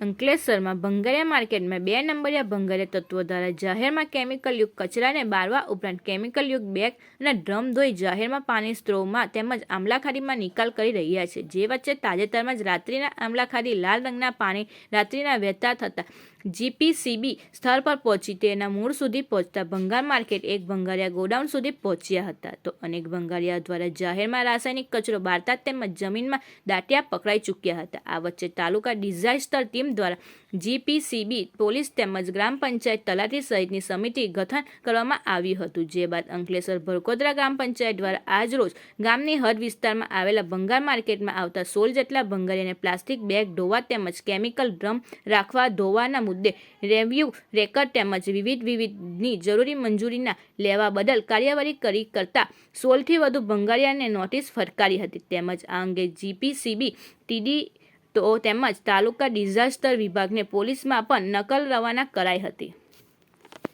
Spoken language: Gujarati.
અંકલેશ્વરમાં ભંગારિયા માર્કેટમાં બે નંબરિયા ભંગારિયા તત્વો દ્વારા જાહેરમાં કેમિકલયુક્ત કચરાને બારવા ઉપરાંત કેમિકલયુક્ત બેગ અને ડ્રમ ધોઈ જાહેરમાં પાણી સ્ત્રોતમાં તેમજ આમલાખાડીમાં નિકાલ કરી રહ્યા છે. જે વચ્ચે તાજેતરમાં જ રાત્રિના આમલાખાડી લાલ રંગના પાણી રાત્રિના વહેતા થતા જીપીસીબી સ્થળ પર પહોંચી તેના મૂળ સુધી પહોંચતા ભંગાર માર્કેટ એક ભંગારિયા ગોડાઉન સુધી પહોંચ્યા હતા. તો અનેક ભંગારિયા દ્વારા જાહેરમાં રાસાયણિક કચરો બારતા તેમજ જમીનમાં દાટિયા પકડાઈ ચૂક્યા હતા. આ વચ્ચે તાલુકા ડિઝાસ્ટર ટીમ દ્વારા જીપીસીબી, પોલીસ તેમજ ગ્રામ પંચાયત તલાટી સહિતની સમિતિ ગઠન કરવામાં આવ્યું હતું. જે બાદ અંકલેશ્વર ભરકોદરા ગ્રામ પંચાયત દ્વારા આજરોજ ગામની હદ વિસ્તારમાં આવેલા ભંગાર માર્કેટમાં આવતા સોળ જેટલા ભંગારીને પ્લાસ્ટિક બેગ ધોવા તેમજ કેમિકલ ડ્રમ રાખવા, ધોવાના મુદ્દે રેવ્યુ રેકર્ડ તેમજ વિવિધ વિવિધની જરૂરી મંજૂરીના લેવા બદલ કાર્યવાહી કરી કરતા સોળથી વધુ ભંગારિયાને નોટિસ ફટકારી હતી. તેમજ આ અંગે જીપીસીબી ટીડી તો તેમજ તાલુકા ડિઝાસ્ટર વિભાગને પોલીસમાં પણ નકલ રવાના કરાઈ હતી.